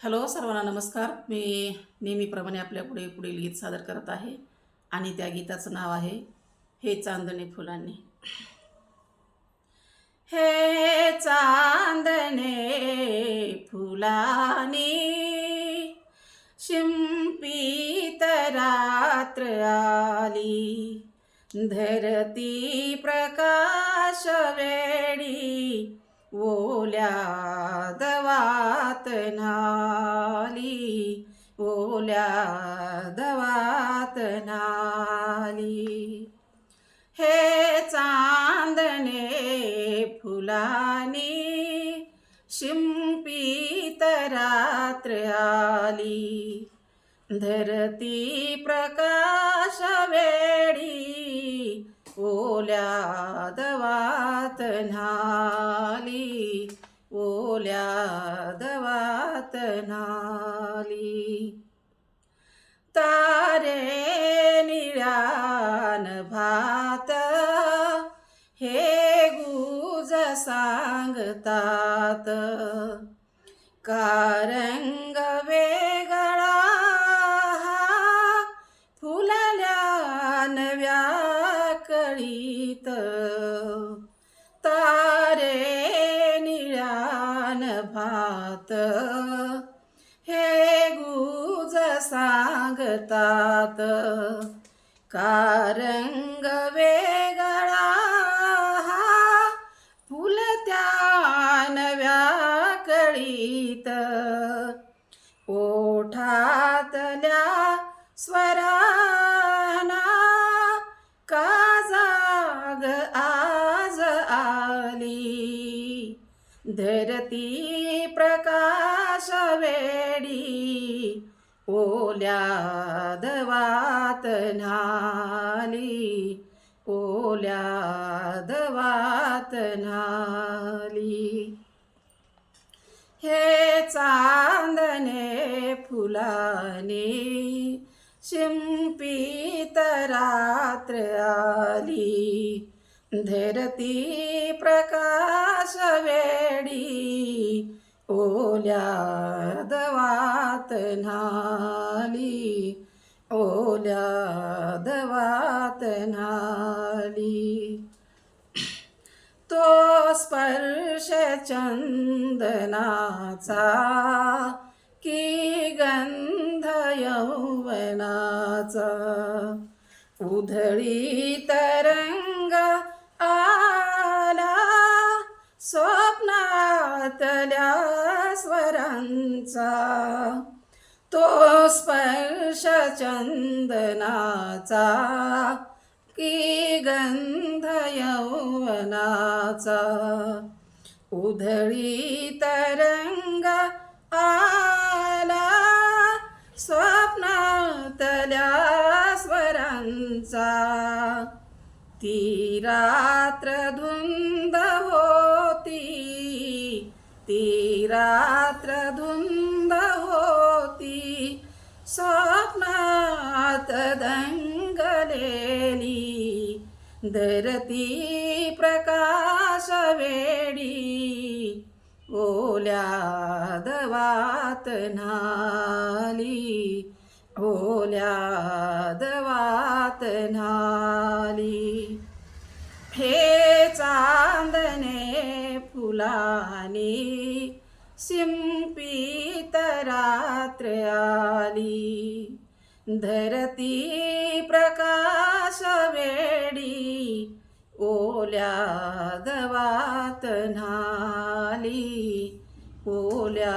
Hello सर्वांना नमस्कार. मी नेहमीप्रमाणे आपल्यापुढे पुढील गीत सादर करत आहे आणि त्या गीताचं नाव आहे हे चांदणे फुलांनी. हे चांदणे फुलानी शिंपीत रात्र आली. धरती प्रकाश वेडी ओल्या दवात नाली ओल्या दवात नाली. हे चांदणे फुलानी शिंपीत रात्र आली. धरती प्रकाश वेडी ओल्या दवात न्हाली ओल्या दवात न्हाली. तारे निळ्यान भात हे गुज सांगतात. कारंग वेगळा हा फुलल्या नव्या कळीत तारे निळान भात. हे गुज सांगतात कारंग वेगळा हा फुलत्या नव्या कळीत ओठातल्या स्वरा आली धरती प्रकाश वेडी ओल्या दवात नाली ओल्या दवात नाली हे चांदने फुलाने शिंपीत रात्र आली. धरती प्रकाश वेडी ओल्या दवात न्हाली ओल्या दवात न्हाली. तो स्पर्श चंदनाचा की गंध यौवनाचा. उधळी तरंग स्वप्नातल्या स्वरांचा. तो स्पर्श चंदनाचा की गंध यौवनाचा. उधळी तरंग आला स्वप्नातल्या स्वरांचा. ती रात्र धुंद हो रात्र धुंद होती स्वप्नात दंगलेली धरती प्रकाश वेडी ओल्या दवात नाली ओल्या दवात नाली। हे चांदने फुलानी रात्र आली धरती प्रकाश वेडी ओल्या दवात नाली ओल्या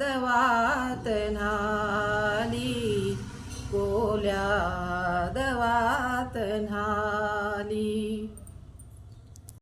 दवात ना